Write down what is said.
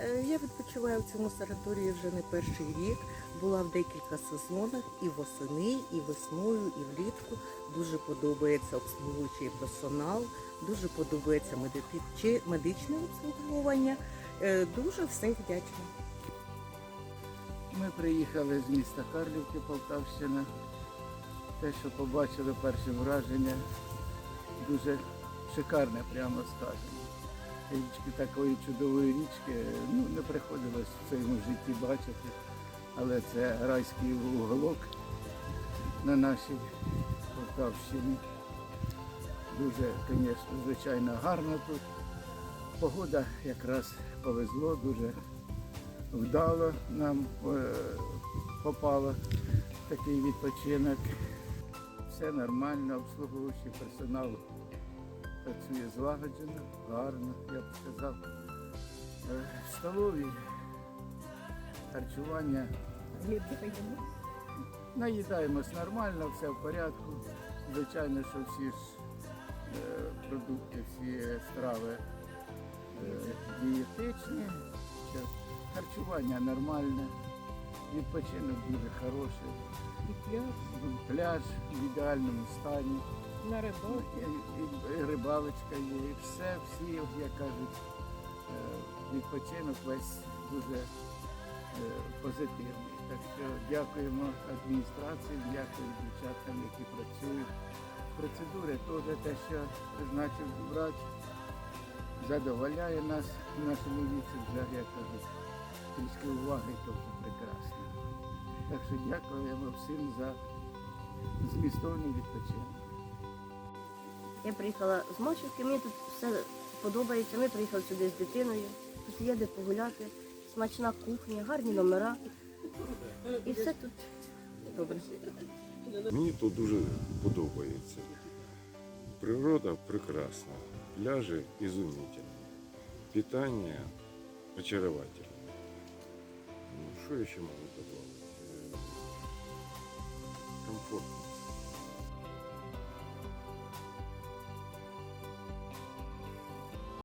Е, Я відпочиваю в цьому санаторії вже не перший рік. Була в декілька сезонах і восени, і весною, і влітку. Дуже подобається обслуговуючий персонал, дуже подобається медичне обслуговування. Е, Дуже всім вдячна. Ми приїхали з міста Карлівки, Полтавщина. Те, що побачили перше враження, дуже шикарне, прямо скажемо. Річки такої чудової річки ну, не приходилось в цьому житті бачити, але це райський уголок на нашій Полтавщині. Дуже, звісно, звичайно, гарно тут. Погода якраз повезло, дуже вдало нам е, попало такий відпочинок. Все нормально, обслуговуючий персонал працює злагоджено, гарно, я б сказав. Е, В столові харчування наїдаємось нормально, все в порядку. Звичайно, що всі ж е, продукти, всі страви е, дієтичні. Харчування нормальне, відпочинок дуже хороший. Пляж в ідеальному стані. На І, і, і рибалочка є, і все, всі, як кажуть, е, відпочинок весь дуже е, позитивний. Так що дякуємо адміністрації, дякую дівчаткам, які працюють. Процедури теж те, що призначив врач, задовольняє нас в нашому віці, вже, як кажуть, трішки уваги, то вже прекрасно. Так що дякуємо всім за змістовний відпочинок. Я приїхала з Мачівки, мені тут все подобається. Ми приїхали сюди з дитиною. Тут є де погуляти, смачна кухня, гарні номера. І все тут добре. Мені тут дуже подобається. Природа прекрасна, пляжі ізумітельні, питання очаровательне. Ну, що я ще можу подобати? Е, комфортно.